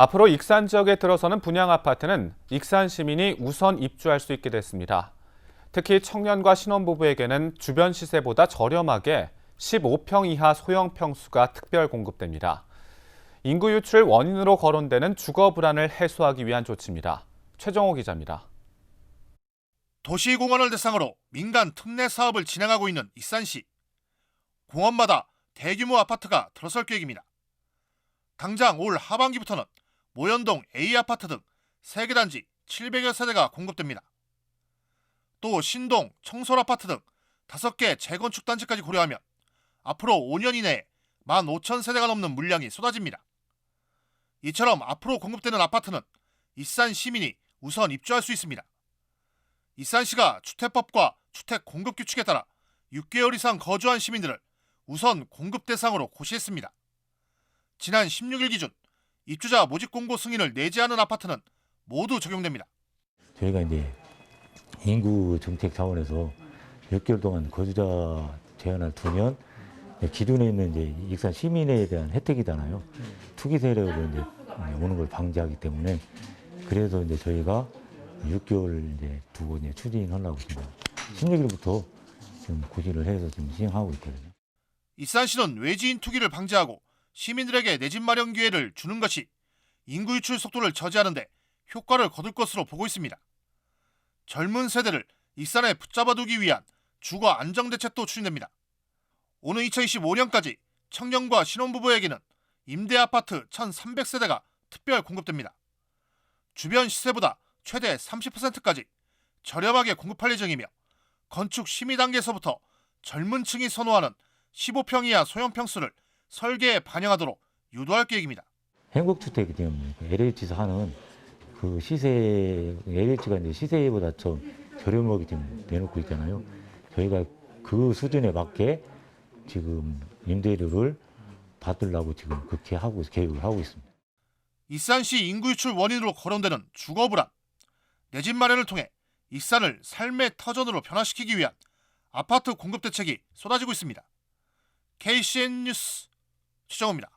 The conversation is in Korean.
앞으로 익산 지역에 들어서는 분양 아파트는 익산 시민이 우선 입주할 수 있게 됐습니다. 특히 청년과 신혼부부에게는 주변 시세보다 저렴하게 15평 이하 소형 평수가 특별 공급됩니다. 인구 유출 원인으로 거론되는 주거 불안을 해소하기 위한 조치입니다. 최정호 기자입니다. 도시공원을 대상으로 민간 특례 사업을 진행하고 있는 익산시. 공원마다 대규모 아파트가 들어설 계획입니다. 당장 올 하반기부터는 모현동 A 아파트 등 3개 단지 700여 세대가 공급됩니다. 또 신동, 청솔 아파트 등 5개 재건축 단지까지 고려하면 앞으로 5년 이내에 15,000세대가 넘는 물량이 쏟아집니다. 이처럼 앞으로 공급되는 아파트는 익산 시민이 우선 입주할 수 있습니다. 이산시가 주택법과 주택 공급 규칙에 따라 6개월 이상 거주한 시민들을 우선 공급 대상으로 고시했습니다. 지난 16일 기준 입주자 모집 공고 승인을 내지 않은 아파트는 모두 적용됩니다. 저희가 이제 인구 정책 차원에서 6개월 동안 거주자 제한을 두면 기존에 있는 이제 익산 시민에 대한 혜택이잖아요. 투기 세력으로 이제 오는 걸 방지하기 때문에 그래서 이제 저희가 6개월 이제 두고 이제 추진하려고 있습니다. 16일부터 지금 고시를 해서 지금 시행하고 있거든요. 이산시는 외지인 투기를 방지하고 시민들에게 내 집 마련 기회를 주는 것이 인구 유출 속도를 저지하는데 효과를 거둘 것으로 보고 있습니다. 젊은 세대를 익산에 붙잡아두기 위한 주거 안정 대책도 추진됩니다. 오는 2025년까지 청년과 신혼부부에게는 임대 아파트 1,300세대가 특별 공급됩니다. 주변 시세보다 최대 30%까지 저렴하게 공급할 예정이며 건축 심의 단계에서부터 젊은 층이 선호하는 15평 이하 소형 평수를 설계에 반영하도록 유도할 계획입니다. 행복주택이 지금 LH에서 하는 그 시세, LH가 이제 시세보다 좀 저렴하게 지금 내놓고 있잖아요. 저희가 그 수준에 맞게 지금 임대료를 받으려고 지금 그렇게 하고 계획을 하고 있습니다. 익산시 인구 유출 원인으로 거론되는 주거 불안, 내 집 마련을 통해 익산을 삶의 터전으로 변화시키기 위한 아파트 공급 대책이 쏟아지고 있습니다. KCN 뉴스 최정호입니다.